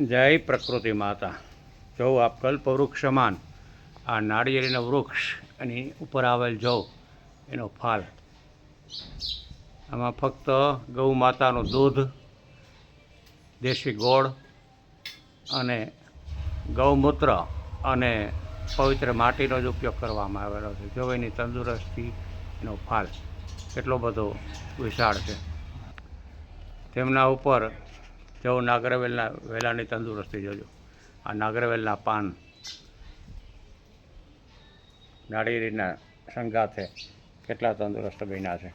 જય પ્રકૃતિ માતા. જો આપ કલ્પવૃક્ષ સમાન, આ નાળિયેરીનો વૃક્ષ એની ઉપર આવેલ જવ એનો ફાલ. આમાં ફક્ત ગૌ માતાનું દૂધ, દેશી ગોળ અને ગૌમૂત્ર અને પવિત્ર માટીનો જ ઉપયોગ કરવામાં આવેલો છે. જો એની તંદુરસ્તી, એનો ફાલ. કેટલો બધો વિશાળ છે. તેમના ઉપર જો નાગરવેલના વેલાની તંદુરસ્તી જોજો. આ નાગરવેલના પાન નાળિયેરીના સંગાથે કેટલા તંદુરસ્ત બન્યા છે.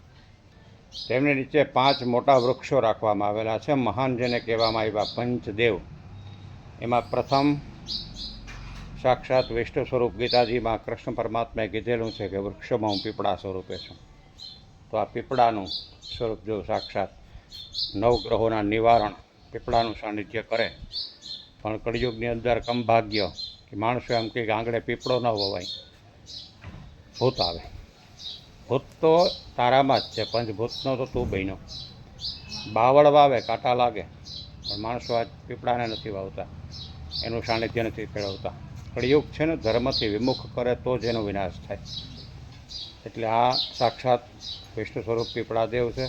તેમની નીચે પાંચ મોટા વૃક્ષો રાખવામાં આવેલા છે. મહાન જેને કહેવામાં આવ્યા પંચદેવ. એમાં પ્રથમ સાક્ષાત વિષ્ણુ સ્વરૂપ ગીતાજીમાં કૃષ્ણ પરમાત્માએ કીધેલું છે કે વૃક્ષોમાં હું પીપળા સ્વરૂપે છું. તો આ પીપળાનું સ્વરૂપ જો સાક્ષાત નવગ્રહોના નિવારણ પીપળાનું સાનિધ્ય કરે. પણ કળિયુગની અંદર કમ ભાગ્ય કે માણસો એમ કે આંગળે પીપળો ન વવાય ભૂત આવે. ભૂત તો તારામાં જ છે પંચભૂતનો તો તું બન્યો? બાવળ વાવે, કાંટા લાગે. પણ માણસો આજ પીપળાને નથી વાવતા. એનું સાનિધ્ય નથી કેળવતા કળિયુગ છે ને, ધર્મથી વિમુખ કરે તો જ એનો વિનાશ થાય. એટલે આ સાક્ષાત વિષ્ણુ સ્વરૂપ પીપળા દેવ છે.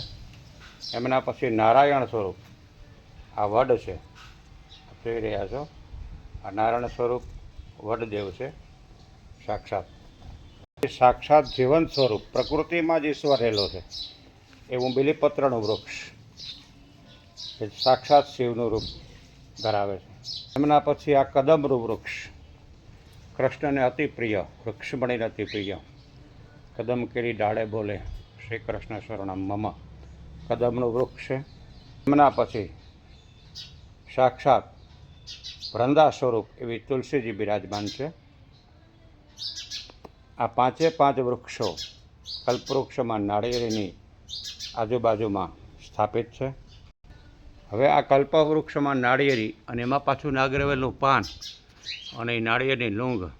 એમના પછી નારાયણ સ્વરૂપ. આ વડ છે. આપ જોઈ રહ્યા છો. આ નારાયણ સ્વરૂપ વડદેવ છે. સાક્ષાત. સાક્ષાત જીવન સ્વરૂપ. પ્રકૃતિમાં જ ઈશ્વર રહેલો છે. એવું બિલીપત્રનું વૃક્ષ. એ સાક્ષાત શિવનું રૂપ ધરાવે છે. એમના પછી આ કદમનું વૃક્ષ. કૃષ્ણને અતિ પ્રિય વૃક્ષમણીને અતિ પ્રિય. કદમ કેરી ડાળે બોલે શ્રી કૃષ્ણ શરણમ મમ. કદમનું વૃક્ષ છે. એમના પછી સાક્ષાત વૃંદા સ્વરૂપ એવી તુલસીજી બિરાજમાન છે. આ પાંચે પાંચ વૃક્ષો કલ્પવૃક્ષમાં નાળિયેરીની આજુબાજુમાં સ્થાપિત છે. હવે આ કલ્પવૃક્ષમાં નાળિયેરી અને એમાં પાછું નાગરવેલનું પાન અને એ નાળિયેરની લૂંગ.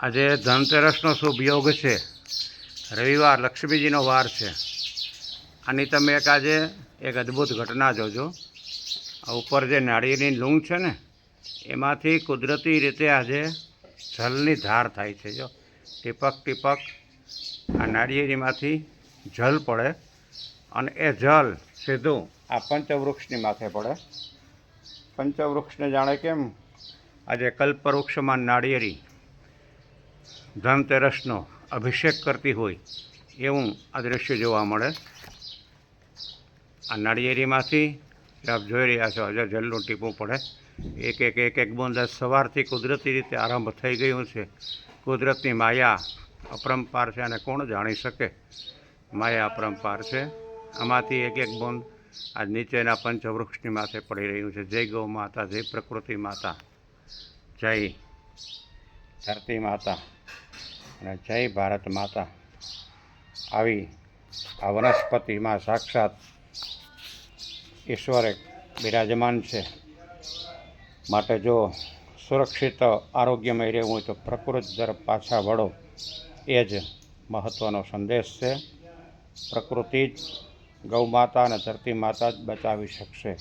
આજે ધનતેરસનો શુભ યોગ છે. રવિવાર લક્ષ્મીજીનો વાર છે. આની તમે એક આજે એક અદ્ભુત ઘટના જોજો. આ ઉપર જે નાળીની લૂંગ છે ને, એમાંથી કુદરતી રીતે આજે જલની ધાર થાય છે, જો. ટીપક ટીપક, આ નાળિયેરીમાંથી જલ પડે અને એ જલ સીધું આ પંચવૃક્ષની માથે પડે. પંચવૃક્ષને જાણે કેમ? આજે કલ્પવૃક્ષમાં નાળિયેરી ધનતેરસનો અભિષેક કરતી હોય, એવું આ દૃશ્ય જોવા મળે. આ નાળિયેરીમાંથી આપ જોઈ રહ્યા છો, હજાર જલનું ટીપું પડે. એક એક એક એક બુંદ સવારથી કુદરતી રીતે આરંભ થઈ ગયું છે. કુદરતની માયા અપરંપાર છે અને કોણ જાણી શકે? માયા અપરંપાર છે. આમાંથી એક એક બુંદ આજ નીચેના પંચવૃક્ષની માથે પડી રહ્યું છે. જય ગૌ માતા, જય પ્રકૃતિ માતા. જય ધરતી માતા અને જય ભારત માતા. આવી આ વનસ્પતિમાં સાક્ષાત ઈશ્વરે બિરાજમાન છે. માટે જો સુરક્ષિત આરોગ્યમય રહેવું હોય તો પ્રકૃતિ તરફ પાછા વળો. એ જ મહત્ત્વનો સંદેશ છે. પ્રકૃતિ જ ગૌ માતા અને ધરતી માતા જ બચાવી શકશે.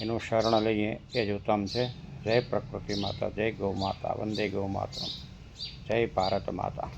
એનું શરણ લઈએ એ જ ઉત્તમ છે. જય પ્રકૃતિ માતા, જય ગૌ માતા, વંદે ગૌ માતા જય ભારત માતા.